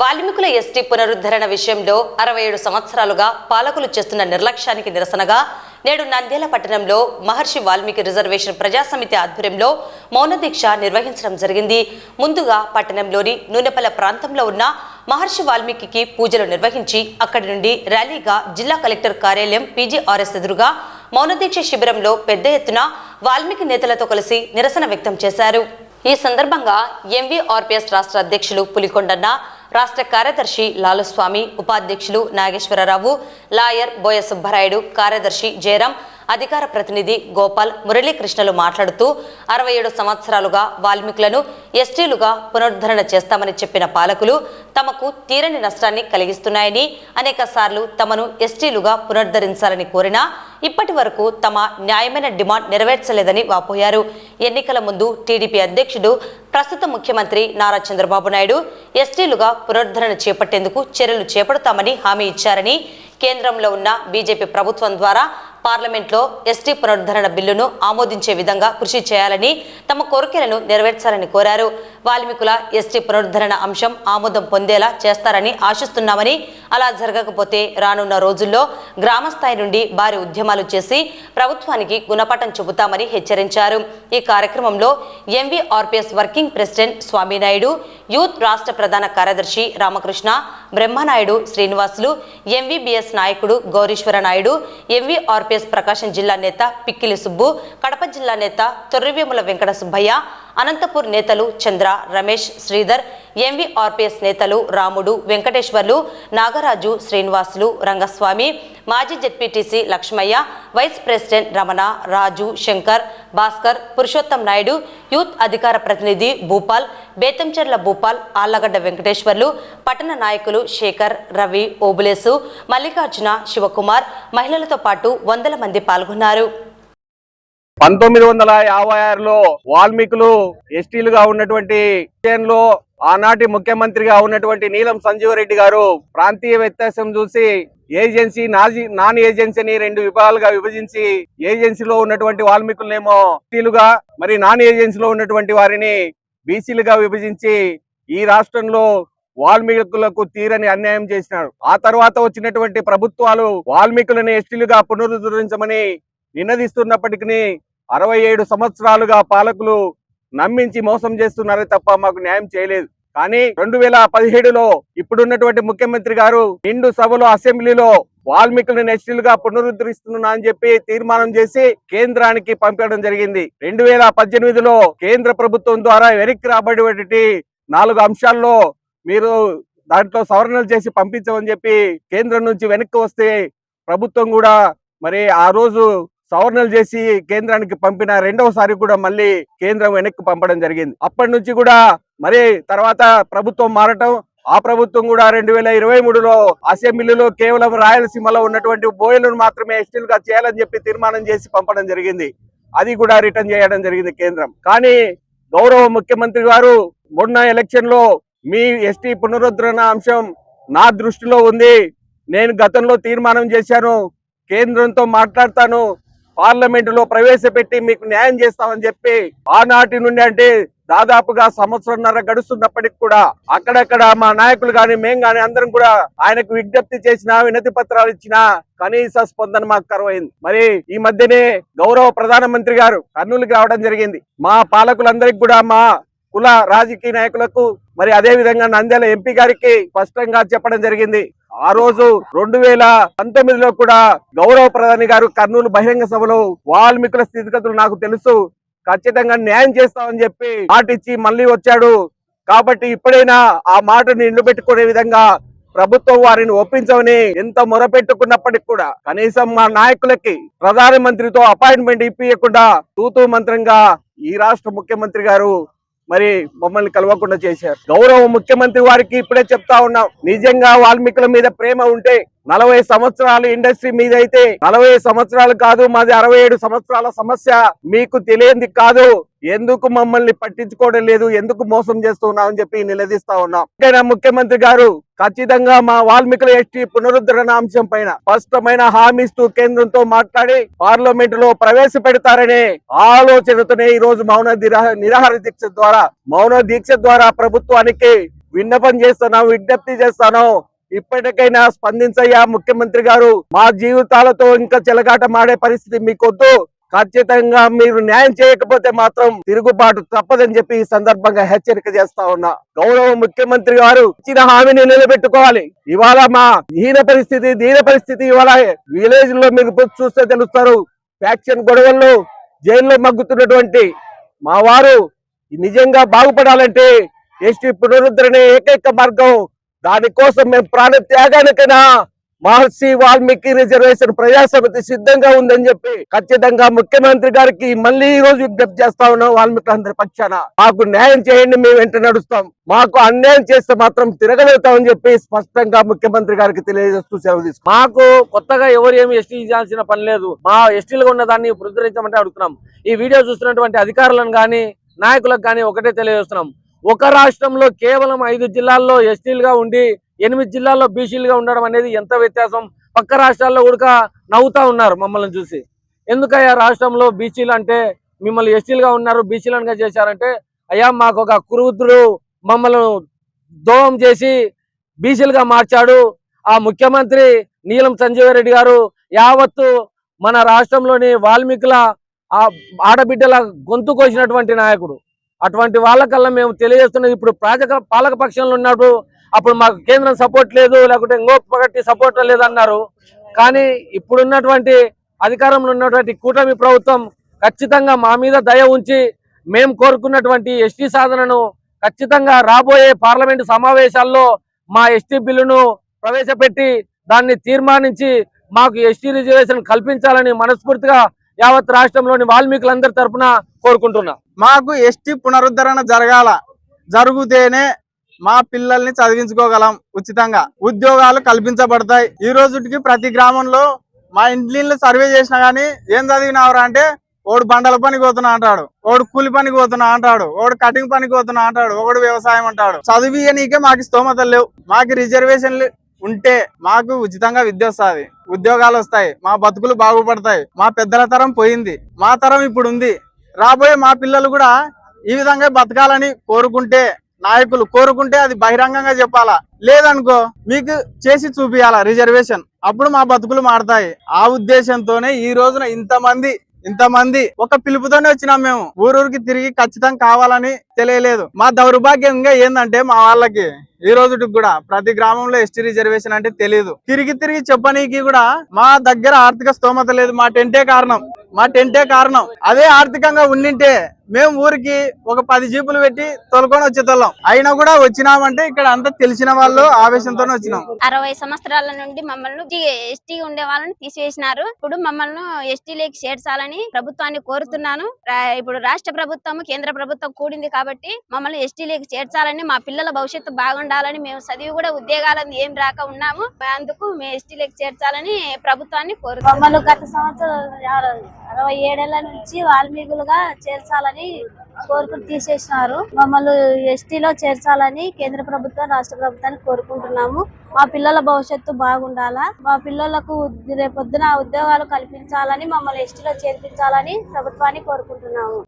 వాల్మీకుల ST పునరుద్ధరణ విషయంలో అరవై ఏడు సంవత్సరాలుగా పాలకులు చేస్తున్న నిర్లక్ష్యానికి నిరసనగా నేడు నంద్యాల పట్టణంలో మహర్షి వాల్మీకి రిజర్వేషన్ ప్రజాసమితి ఆధ్వర్యంలో మౌనదీక్ష నిర్వహించడం జరిగింది. ముందుగా పట్టణంలోని నూనెపల్ల ప్రాంతంలో ఉన్న మహర్షి వాల్మీకి పూజలు నిర్వహించి అక్కడి నుండి ర్యాలీగా జిల్లా కలెక్టర్ కార్యాలయం పీజీఆర్ఎస్ ఎదురుగా మౌనదీక్ష శిబిరంలో పెద్ద ఎత్తున వాల్మీకి నేతలతో కలిసి నిరసన వ్యక్తం చేశారు. ఈ సందర్భంగా ఎంవీఆర్పీఎస్ రాష్ట్ర అధ్యక్షులు పులికొండన్న రాష్ట్ర కార్యదర్శి లాలుస్వామి ఉపాధ్యక్షులు నాగేశ్వరరావు లాయర్ బోయ సుబ్బరాయుడు కార్యదర్శి జయరాం అధికార ప్రతినిధి గోపాల్ మురళీకృష్ణలు మాట్లాడుతూ అరవై ఏడు సంవత్సరాలుగా వాల్మీకులను ఎస్టీలుగా పునరుద్ధరణ చేస్తామని చెప్పిన పాలకులు తమకు తీరని నష్టాన్ని కలిగిస్తున్నాయని అనేక సార్లు తమను ఎస్టీలుగా పునరుద్ధరించాలని కోరినా ఇప్పటి వరకు తమ న్యాయమైన డిమాండ్ నెరవేర్చలేదని వాపోయారు. ఎన్నికల ముందు టీడీపీ అధ్యక్షుడు ప్రస్తుత ముఖ్యమంత్రి నారా చంద్రబాబు నాయుడు ఎస్టీలుగా పునరుద్ధరణ చేపట్టేందుకు చర్యలు చేపడతామని హామీ ఇచ్చారని కేంద్రంలో ఉన్న బీజేపీ ప్రభుత్వం ద్వారా పార్లమెంట్లో ఎస్టీ పునరుద్ధరణ బిల్లును ఆమోదించే విధంగా కృషి చేయాలని తమ కోరికలను నెరవేర్చాలని కోరారు. వాల్మీకుల ఎస్టీ పునరుద్ధరణ అంశం ఆమోదం పొందేలా చేస్తారని ఆశిస్తున్నామని అలా జరగకపోతే రానున్న రోజుల్లో గ్రామస్థాయి నుండి భారీ ఉద్యమాలు చేసి ప్రభుత్వానికి గుణపాఠం చెబుతామని హెచ్చరించారు. ఈ కార్యక్రమంలో MVRPS working president Swaminaidu youth రాష్ట్ర ప్రధాన కార్యదర్శి రామకృష్ణ బ్రహ్మనాయుడు శ్రీనివాసులు ఎంవీబీఎస్ నాయకుడు గౌరీశ్వర నాయుడు ఎంవీఆర్పిఎస్ ప్రకాశం జిల్లా నేత పిక్కిలి సుబ్బు కడప జిల్లా నేత తొర్రివేముల వెంకట సుబ్బయ్య అనంతపూర్ నేతలు చంద్ర రమేష్ శ్రీధర్ ఎంవీఆర్పీఎస్ నేతలు రాముడు వెంకటేశ్వర్లు నాగరాజు శ్రీనివాసులు రంగస్వామి మాజీ ZPTC Lakshmaiah vice president Ramana Raju Shankar Bhaskar Purushottam Naidu youth అధికార ప్రతినిధి భూపాల్ బేతంచెర్ల భూపాల్ ఆళ్ళగడ్డ వెంకటేశ్వర్లు పట్టణ నాయకులు శేఖర్ రవి ఓబులేసు మల్లికార్జున శివకుమార్ మహిళలతో పాటు వందల మంది పాల్గొన్నారు. పంతొమ్మిది వందల యాభై ఆరులో వాల్మీకులు ఎస్టీలుగా ఉన్నటువంటి లో ఆనాటి ముఖ్యమంత్రిగా ఉన్నటువంటి నీలం సంజీవరెడ్డి గారు ప్రాంతీయ వ్యత్యాసం చూసి ఏజెన్సీ నాజీ నాన్ ఏజెన్సీని రెండు విభాగాలుగా విభజించి ఏజెన్సీలో ఉన్నటువంటి వాల్మీకులనేమో ఎస్టీలుగా మరి నాన్ ఏజెన్సీలో ఉన్నటువంటి వారిని బీసీలుగా విభజించి ఈ రాష్ట్రంలో వాల్మీకులకు తీరని అన్యాయం చేసినారు. ఆ తర్వాత వచ్చినటువంటి ప్రభుత్వాలు వాల్మీకులను ఎస్టీలుగా పునరుద్ధరించమని నినదిస్తున్నప్పటికీ అరవై ఏడు సంవత్సరాలుగా పాలకులు నమ్మించి మోసం చేస్తున్నారే తప్ప మాకు న్యాయం చేయలేదు. కానీ రెండు వేల పదిహేడులో ఇప్పుడున్నటువంటి ముఖ్యమంత్రి గారు నిండు సభలో అసెంబ్లీలో వాల్మీకులను ఎస్టీలుగా పునరుద్ధరిస్తున్నా అని చెప్పి తీర్మానం చేసి కేంద్రానికి పంపడం జరిగింది. రెండు వేల పద్దెనిమిదిలో కేంద్ర ప్రభుత్వం ద్వారా వెనక్కి రాబడి నాలుగు అంశాల్లో మీరు దాంట్లో సవరణలు చేసి పంపించమని చెప్పి కేంద్రం నుంచి వెనక్కి వస్తే ప్రభుత్వం కూడా మరి ఆ రోజు సవరణలు చేసి కేంద్రానికి పంపిన రెండవసారి కూడా మళ్ళీ కేంద్రం వెనక్కి పంపడం జరిగింది. అప్పటి నుంచి కూడా మరి తర్వాత ప్రభుత్వం మారటం ఆ ప్రభుత్వం కూడా రెండు వేల ఇరవై మూడులో అసెంబ్లీలో కేవలం రాయలసీమలో ఉన్నటువంటి బోయలను మాత్రమే ఎస్టీలుగా చేయాలని చెప్పి తీర్మానం చేసి పంపడం జరిగింది. అది కూడా రిటర్న్ చేయడం జరిగింది కేంద్రం. కానీ గౌరవ ముఖ్యమంత్రి గారు మొన్న ఎలక్షన్లో మీ ఎస్టీ పునరుద్ధరణ అంశం నా దృష్టిలో ఉంది. నేను గతంలో తీర్మానం చేశాను. కేంద్రంతో మాట్లాడతాను. పార్లమెంటులో ప్రవేశపెట్టి మీకు న్యాయం చేస్తామని చెప్పి ఆనాటి నుండి అంటే దాదాపుగా సంవత్సరంన్నర గడుస్తున్నప్పటికి కూడా అక్కడక్కడ మా నాయకులు గాని మేం గాని అందరం కూడా ఆయనకు విజ్ఞప్తి చేసిన వినతి పత్రాలు ఇచ్చిన కనీస స్పందన మాకు కరువైంది. మరి ఈ మధ్యనే గౌరవ ప్రధానమంత్రి గారు కర్నూలుకి రావడం జరిగింది. మా పాలకులందరికీ కూడా మా కుల రాజకీయ నాయకులకు మరి అదే విధంగా నంద్యాల ఎంపీ గారికి స్పష్టంగా చెప్పడం జరిగింది. ఆ రోజు రెండు వేల పంతొమ్మిదిలో కూడా గౌరవ ప్రధాని గారు కర్నూలు బహిరంగ సభలో వాల్మీకుల స్థితిగతులు నాకు తెలుసు. ఖచ్చితంగా న్యాయం చేస్తామని చెప్పి మాట ఇచ్చి మళ్ళీ వచ్చాడు. కాబట్టి ఇప్పుడైనా ఆ మాటను నిలబెట్టుకునే విధంగా ప్రభుత్వం వారిని ఒప్పించమని ఎంత మొరపెట్టుకున్నప్పటికి కూడా కనీసం మా నాయకులకి ప్రధానమంత్రితో అపాయింట్మెంట్ ఇప్పించకుండా తూతూ మంత్రంగా ఈ రాష్ట్ర ముఖ్యమంత్రి గారు మరి మమ్మల్ని కలవకుండా చేశారు. గౌరవ ముఖ్యమంత్రి వారికి ఇప్పుడే చెప్తా ఉన్నాం. నిజంగా వాల్మీకుల మీద ప్రేమ ఉంటే నలభై సంవత్సరాలు ఇండస్ట్రీ మీద అయితే నలభై సంవత్సరాలు కాదు మాది అరవై ఏడు సంవత్సరాల సమస్య. మీకు తెలియంది కాదు. ఎందుకు మమ్మల్ని పట్టించుకోవడం లేదు? ఎందుకు మోసం చేస్తున్నాం అని చెప్పి నిలదీస్తా ఉన్నాం. ఇకైనా ముఖ్యమంత్రి గారు ఖచ్చితంగా మా వాల్మీకుల ఎస్టీ పునరుద్ధరణ అంశం పైన స్పష్టమైన హామీ ఇస్తూ కేంద్రంతో మాట్లాడి పార్లమెంట్లో ప్రవేశపెడతారనే ఆలోచనతోనే ఈ రోజు మౌన నిరాహార దీక్ష ద్వారా మౌన దీక్ష ద్వారా ప్రభుత్వానికి విన్నపం చేస్తున్నాం విజ్ఞప్తి చేస్తాను ఇప్పటికైనా స్పందించయ్యా ముఖ్యమంత్రి గారు. మా జీవితాలతో ఇంకా చెలగాట మాడే పరిస్థితి మీకొద్దు. ఖచ్చితంగా మీరు న్యాయం చేయకపోతే మాత్రం తిరుగుబాటు తప్పదని చెప్పి ఈ సందర్భంగా హెచ్చరిక చేస్తా ఉన్నా. గౌరవ ముఖ్యమంత్రి గారు ఇచ్చిన హామీని నిలబెట్టుకోవాలి. ఇవాళ మా హీన పరిస్థితి దీన పరిస్థితి ఇవాళ విలేజ్లో మీరు చూస్తే తెలుస్తారు. ఫ్యాక్షన్ గొడవల్లో జైల్లో మగ్గుతున్నటువంటి మా వారు నిజంగా బాగుపడాలంటే ఎస్టీ పునరుద్ధరణ ఏకైక మార్గం దానికోసం మేము ప్రాణ త్యాగానికైనా మహర్షి వాల్మీకి రిజర్వేషన్ ప్రజాసమితి సిద్ధంగా ఉందని చెప్పి ఖచ్చితంగా ముఖ్యమంత్రి గారికి మళ్ళీ ఈ రోజు విజ్ఞప్తి చేస్తా ఉన్నాం వాల్మీకి పక్షాన. మాకు న్యాయం చేయండి మేము వెంట నడుస్తాం. మాకు అన్యాయం చేస్తే మాత్రం తిరగలుగుతామని చెప్పి స్పష్టంగా ముఖ్యమంత్రి గారికి తెలియజేస్తూ సెలవు తీసుకు మాకు కొత్తగా ఎవరు ఏమి ఎస్టీ చేయాల్సిన పని లేదు. మా ఎస్టీలుగా ఉన్న దాన్ని ప్రచురించమంటే అడుగుతున్నాం. ఈ వీడియో చూస్తున్నటువంటి అధికారులను కానీ నాయకులకు కానీ ఒకటే తెలియజేస్తున్నాం. ఒక రాష్ట్రంలో కేవలం ఐదు జిల్లాల్లో ఎస్టీలుగా ఉండి ఎనిమిది జిల్లాల్లో బీసీలుగా ఉండడం అనేది ఎంత వ్యత్యాసం? పక్క రాష్ట్రాల్లో కూడా నవ్వుతా ఉన్నారు మమ్మల్ని చూసి. ఎందుకయ్యా రాష్ట్రంలో బీసీలు అంటే మిమ్మల్ని ఎస్టీలుగా ఉన్నారు బీసీలుగా చేశారంటే అయ్యా మాకు ఒక కురువృద్ధుడు మమ్మల్ని దోహం చేసి బీసీలుగా మార్చాడు. ఆ ముఖ్యమంత్రి నీలం సంజీవ రెడ్డి గారు యావత్తు మన రాష్ట్రంలోని వాల్మీకుల ఆ ఆడబిడ్డల గొంతు కోసినటువంటి నాయకుడు. అటువంటి వాళ్ళకల్లా మేము తెలియజేస్తున్నది. ఇప్పుడు ప్రాజక పాలక పక్షంలో ఉన్నప్పుడు అప్పుడు మాకు కేంద్రం సపోర్ట్ లేదు లేకుంటే ఇంకో పగట్టి సపోర్ట్ లేదన్నారు. కానీ ఇప్పుడున్నటువంటి అధికారంలో ఉన్నటువంటి కూటమి ప్రభుత్వం ఖచ్చితంగా మా మీద దయ ఉంచి మేము కోరుకున్నటువంటి ఎస్టీ సాధనను ఖచ్చితంగా రాబోయే పార్లమెంటు సమావేశాల్లో మా ఎస్టీ బిల్లును ప్రవేశపెట్టి దాన్ని తీర్మానించి మాకు ఎస్టీ రిజర్వేషన్ కల్పించాలని మనస్ఫూర్తిగా యావత్ రాష్ట్రంలోని వాల్మీకులందరి తరఫున కోరుకుంటున్నా. మాకు ఎస్టీ పునరుద్ధరణ జరగాల జరుగుతేనే మా పిల్లల్ని చదివించుకోగలం ఉచితంగా. ఉద్యోగాలు కల్పించబడతాయి. ఈ రోజుకి ప్రతి గ్రామంలో మా ఇంట్లో సర్వే చేసినా గానీ ఏం చదివినావురా అంటే ఓడు బండల పనికి పోతున్నా అంటాడు ఓడు కూలి పనికి పోతున్నా అంటాడు ఓడు కటింగ్ పనికి పోతున్నా అంటాడు ఒకడు వ్యవసాయం అంటాడు. చదివియనీకే మాకు స్తోమతలు లేవు. మాకు రిజర్వేషన్లు ఉంటే మాకు ఉచితంగా విద్య వస్తుంది. ఉద్యోగాలు వస్తాయి. మా బతుకులు బాగుపడతాయి. మా పెద్దల తరం పోయింది. మా తరం ఇప్పుడు ఉంది. రాబోయే మా పిల్లలు కూడా ఈ విధంగా బతకాలని కోరుకుంటే నాయకులు కోరుకుంటే అది బహిరంగంగా చెప్పాలా? లేదనుకో మీకు చేసి చూపియాలా రిజర్వేషన్? అప్పుడు మా బతుకులు మారతాయి. ఆ ఉద్దేశంతోనే ఈ రోజున ఇంతమంది ఇంతమంది ఒక పిలుపుతోనే వచ్చినాం మేము. ఊరూరికి తిరిగి ఖచ్చితంగా కావాలని తెలియలేదు. మా దౌర్భాగ్యంగా ఏందంటే మా వాళ్ళకి ఈ రోజుకి కూడా ప్రతి గ్రామంలో ఎస్టీ రిజర్వేషన్ అంటే తెలియదు తిరిగి తిరిగి చెప్పనీకి కూడా మా దగ్గర ఆర్థిక స్తోమత లేదు. మా టెంటే కారణం. మా టెంటే కారణం. అదే ఆర్థికంగా ఉండింటే మేము ఊరికి ఒక పది జీపులు పెట్టి తొలకొని వచ్చేతోళ్ళం. అయినా కూడా వచ్చినామంటే ఇక్కడ అంతా తెలిసిన వాళ్ళు ఆవేశంతోనే వచ్చినాం. అరవై సంవత్సరాల నుండి మమ్మల్ని ఎస్టీ ఉండే వాళ్ళని తీసివేసినారు. ఇప్పుడు మమ్మల్ని ఎస్టీలోకి చేర్చాలని ప్రభుత్వాన్ని కోరుతున్నాను. ఇప్పుడు రాష్ట్ర ప్రభుత్వం కేంద్ర ప్రభుత్వం కూడింది కాబట్టి మమ్మల్ని ఎస్టీలోకి చేర్చాలని మా పిల్లల భవిష్యత్తు బాగుండాలని మేము చదివి కూడా ఉద్యోగాలను ఏం రాక ఉన్నాము. అందుకు మేము ఎస్టీలోకి చేర్చాలని ప్రభుత్వాన్ని కోరుతున్నాం. మమ్మల్ని గత సంవత్సరం అర- అరవై ఏడేళ్ళ నుంచి వాల్మీకులుగా చేర్చాలని కోరుకుని తీసేసినారు. మమ్మల్ని ఎస్టీలో చేర్చాలని కేంద్ర ప్రభుత్వం రాష్ట్ర ప్రభుత్వాన్ని కోరుకుంటున్నాము. మా పిల్లల భవిష్యత్తు బాగుండాలా? మా పిల్లలకు రేపొద్దున ఉద్యోగాలు కల్పించాలని మమ్మల్ని ఎస్టీలో చేర్పించాలని ప్రభుత్వాన్ని కోరుకుంటున్నాము.